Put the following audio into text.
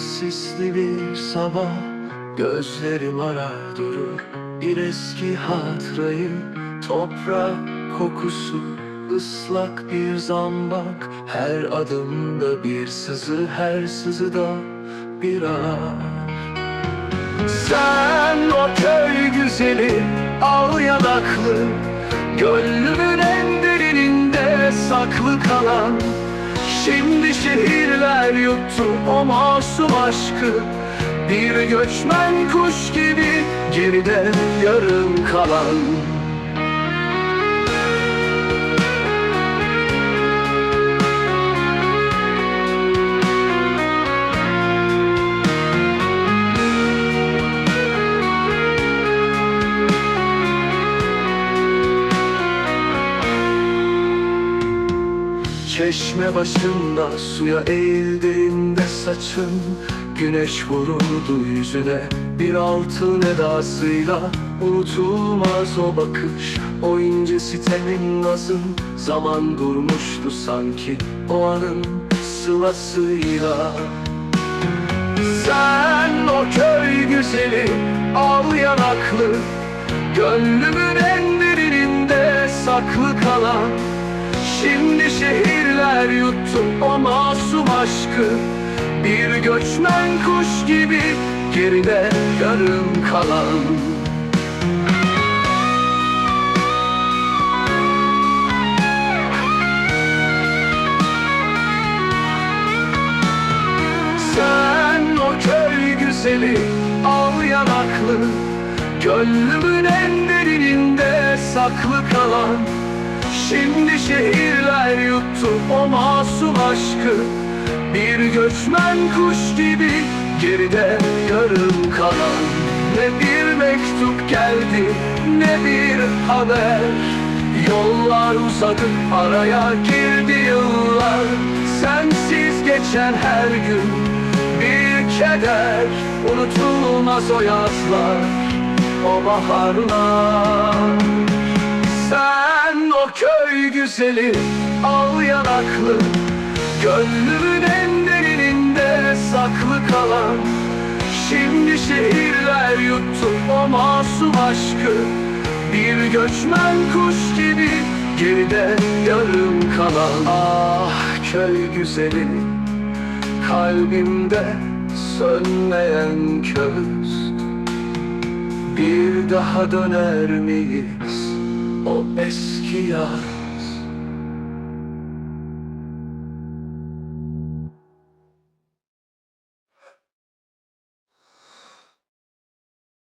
Sisli bir sabah Gözlerim arar durur. Bir eski hatırayı Toprak kokusu ıslak bir zambak. Her adımda bir sızı Her sızıda bir ağ sen o köy güzeli al yanaklı Gönlümün en derininde saklı kalan Şimdi şehirler yuttu o masum aşkı. Bir göçmen kuş gibi geride yarım kalan Çeşme başında suya eğildiğinde saçın Güneş vururdu yüzüne. Bir altın edasıyla Unutulmaz o bakış, o ince sitemin nazın Zaman durmuştu sanki o anın sılasıyla. Sen o köy güzeli, al yanaklı Gönlümün en derininde saklı kalan. Şimdi şehirler yuttu o masum aşkı. Bir göçmen kuş gibi geride yarım kalan. Sen o köy güzeli al yanaklı. Gönlümün en derininde saklı kalan Şimdi şehirler yuttu o masum aşkı. Bir göçmen kuş gibi geride yarım kalan. Ne bir mektup geldi ne bir haber. Yollar uzadı araya girdi yıllar. Sensiz geçen her gün bir keder. Unutulmaz o yazlar o baharlar güzeli al yanaklı. Gönlümün en derininde saklı kalan. Şimdi şehirler yuttu o masum aşkı. Bir göçmen kuş gibi geride yarım kalan. Ah köy güzeli kalbimde sönmeyen köz. Bir daha döner miyiz o eski yar